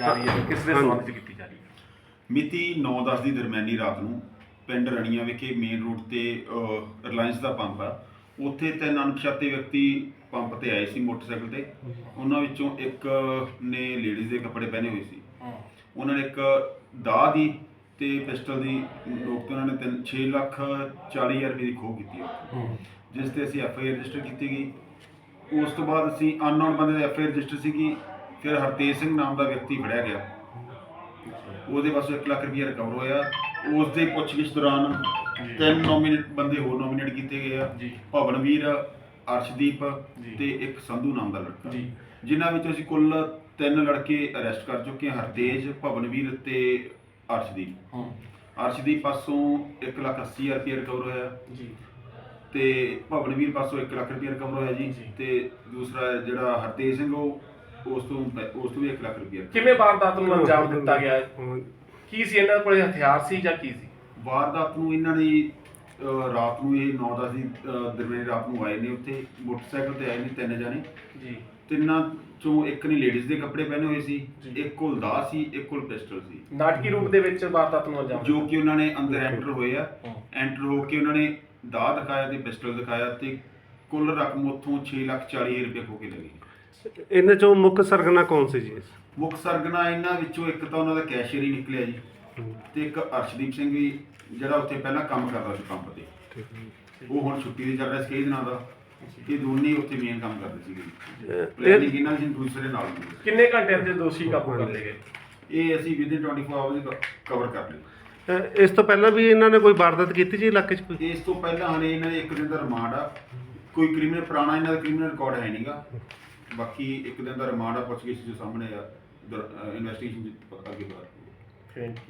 ਜਾ ਰਹੀ ਹੈ ਕਿਸ ਦੇ। ਸੰਬੰਧ 'ਚ ਕੀਤੀ ਜਾ ਰਹੀ ਹੈ? ਮਿਤੀ 9-10 ਦੀ ਦਰਮਿਆਨੀ ਰਾਤ ਨੂੰ ਪਿੰਡ ਰਣੀਆਂ ਵਿਖੇ ਮੇਨ ਰੋਡ ਤੇ ਰਿਲਾਇੰਸ ਦਾ ਪੰਪ ਆ। ਉੱਥੇ ਤਿੰਨ ਅਣਪਛਾਤੇ ਵਿਅਕਤੀ ਪੰਪ ਤੇ ਆਏ ਸੀ ਮੋਟਰਸਾਈਕਲ ਤੇ। ਉਹਨਾਂ ਵਿੱਚੋਂ ਇੱਕ ਨੇ ਲੇਡੀਜ਼ ਦੇ ਕੱਪੜੇ ਪਹਿਨੇ ਹੋਏ ਸੀ। ਉਹਨਾਂ ਨੇ ਇੱਕ ਦਾਅ ਦੀ ਤੇ ਪਿਸਟਲ ਦੀ ਲੋਕ ਤੇ ਉਹਨਾਂ ਨੇ ਤਿੰਨ 6 ਲੱਖ 40 ਹਜ਼ਾਰ ਰੁਪਏ ਦੀ ਖੋਹ ਕੀਤੀ ਜਿਸ ਤੇ ਅਸੀਂ ਐਫ ਆਈ ਆਰ ਰਜਿਸਟਰ ਕੀਤੀ ਗਈ। ਉਸ ਤੋਂ ਬਾਅਦ ਅਸੀਂ ਅਨਨੋਨ ਬੰਦੇ ਦਾ ਐਫ ਆਈ ਆਰ ਰਜਿਸਟਰ ਸੀਗੀ। ਫਿਰ ਹਰਤੇਜ ਸਿੰਘ ਨਾਮ ਦਾ ਵਿਅਕਤੀ ਫੜਿਆ ਗਿਆ। ਉਹਦੇ ਪਾਸੋਂ 1 ਲੱਖ ਰੁਪਏ ਰਿਕਵਰ ਹੋਇਆ। ਉਸ ਦੇ ਪੁੱਛਗਿੱਛ ਦੌਰਾਨ ਤਿੰਨ ਨੋਮੀਨੇਟ ਬੰਦੇ ਹੋਰ ਨੋਮੀਨੇਟ ਕੀਤੇ ਗਏ ਆ। ਜੀ। ਭਵਨਵੀਰ ਅਰਸ਼ਦੀਪ। ਤੇ ਇੱਕ ਸੰਧੂ ਨਾਮ ਦਾ ਲੜਕਾ। ਜੀ। ਜਿਨ੍ਹਾਂ ਵਿੱਚੋਂ ਅਸੀਂ ਕੁੱਲ ਤਿੰਨ ਲੜਕੇ ਅਰੈਸਟ ਕਰ ਚੁੱਕੇ ਹਾਂ ਹਰਤੇਜ ਭਵਨਵੀਰ ਤੇ ਅਰਸ਼ਦੀਪ। ਹੂੰ। ਅਰਸ਼ਦੀਪ ਪਾਸੋਂ 1 ਲੱਖ 80 ਹਜ਼ਾਰ ਰੁਪਏ ਰਿਕਵਰ ਹੋਇਆ। ਜੀ। ਤੇ ਭਵਨਵੀਰ ਪਾਸੋਂ 1 ਲੱਖ ਰੁਪਏ ਰਿਕਵਰ ਹੋਇਆ ਜੀ। ਤੇ ਦੂਸਰਾ ਜਿਹੜਾ ਹਰਤੇਜ ਸਿੰਘ ਉਹ ਉਸ ਤੋਂ ਉਸ ਤੋਂ ਵੀ 1 ਲੱਖ ਰੁਪਏ ਕਿਵੇਂ ਵਾਰਦਾਤ ਨੂੰ ਅੰਜਾਮ ਦਿੱਤਾ ਗਿਆ ਹੈ? ਕੀ ਸੀ ਇਹਨਾਂ ਕੋਲੇ ਹਥਿਆਰ ਸੀ ਜਾਂ ਕੀ ਸੀ? ਵਾਰਦਾਤ ਨੂੰ ਇਹਨਾਂ ਨੇ ਅਹ, ਰਾਤ ਨੂੰ ਇਹ 9-10 ਦੀ ਅਹ, ਦਰਮਿਆਨੀ ਰਾਤ ਨੂੰ ਆਏ ਨੇ ਉੱਥੇ। ਮੋਟਰਸਾਈਕਲ ਤੇ ਆਏ ਨੇ ਤਿੰਨ ਜਾਣੇ। ਜੀ। ਤਿੰਨਾਂ ਚੋਂ ਇੱਕ ਨੇ ਲੇਡੀਜ਼ ਦੇ ਕੱਪੜੇ ਪਹਿਨੇ ਹੋਏ ਸੀ ਜੀ। ਇੱਕ ਕੋਲ ਦਾ ਸੀ ਇੱਕ ਕੋਲ ਪਿਸਟਲ ਸੀ। ਨਾਟਕੀ ਰੂਪ ਦੇ ਵਿੱਚ ਵਾਰਦਾਤ ਨੂੰ ਅੰਜਾਮ ਜੋ ਕਿ ਉਹਨਾਂ ਨੇ ਅੰਦਰ ਐਂਟਰ ਹੋਏ ਆ। ਹੂੰ। ਐਂਟਰ ਹੋ ਕੇ ਉਹਨਾਂ ਨੇ ਦਾ ਦਿਖਾਇਆ ਤੇ ਪਿਸਟਲ ਦਿਖਾਇਆ ਤੇ ਕੁੱਲ ਰਕਮ ਉੱਥੋਂ 6 ਲੱਖ 40 ਹਜ਼ਾਰ ਰੁਪਏ ਖੋ ਕੇ ਲੈ ਗਏ। ਇਹਨਾਂ ਚੋਂ ਮੁੱਖ ਸਰਗਨਾ ਕੌਣ ਸੀ ਜੀ? ਮੁੱਖ ਸਰਗਨਾ ਇਹਨਾਂ ਵਿੱਚੋਂ ਇੱਕ ਤਾਂ ਉਹਨਾਂ ਦਾ ਕੈਸ਼ੀਅਰ ਹੀ ਨਿਕਲਿਆ ਜੀ ਤੇ ਇੱਕ ਅਰਸ਼ਦੀਪ ਸਿੰਘ ਵੀ ਜਿਹੜਾ ਉੱਥੇ ਪਹਿਲਾਂ ਕੰਮ ਕਰਦਾ ਸੀ ਪੰਪ ਤੇ। ਉਹ ਹੁਣ ਛੁੱਟੀ ਤੇ ਚੱਲ ਰਿਹਾ ਸੀ ਕਈ ਦਿਨਾਂ ਦਾ। ਇਹ ਦੋਨੇ ਉੱਥੇ ਮੇਨ ਕੰਮ ਕਰਦੇ ਸੀਗੇ ਇਹ- ਪਲੈਨਿੰਗ ਇਹਨਾਂ ਦੀ ਦੂਸਰੇ ਨਾਲ ਹੁੰਦੀ ਸੀ। ਕਿੰਨੇ ਘੰਟਿਆਂ 'ਚ ਦੋਸ਼ੀ ਕਾਬੂ ਕਰ ਲਏ ਗਏ? ਇਹ ਅਸੀਂ ਵਿਦਿਨ 24 ਆਵਰਸ ਕਵਰ ਕਰ ਲਏ। ਇਹ- ਇਸ ਤੋਂ ਪਹਿਲਾਂ ਵੀ ਇਹਨਾਂ ਨੇ ਕੋਈ ਵਾਰਦਾਤ ਕੀਤੀ ਜੀ ਇਲਾਕੇ 'ਚ ਕੋਈ? ਇਸ ਤੋਂ ਪਹਿਲਾਂ ਹਲੇ ਇਹਨਾਂ ਦੇ ਇੱਕ ਦਿਨ ਦਾ ਰਿਮਾਂਡ ਆ। ਕੋਈ ਕ੍ਰਿਮੀਨਲ ਪੁਰਾਣਾ ਇਹਨਾਂ ਦਾ ਕ੍ਰਿਮੀਨਲ ਰਿਕਾਰਡ ਹੈ ਨਹੀਂਗਾ ਬਾਕੀ ਇੱਕ ਦਿਨ ਦਾ ਰਿਮਾਂਡ ਆ, ਪੁੱਛਗਿੱਛ ਜੋ ਸਾਹਮਣੇ ਆ ਇਨਵੈਸਟੀਗੇਸ਼ਨ ਅੱਗੇ ਬਾਅਦ। Thank you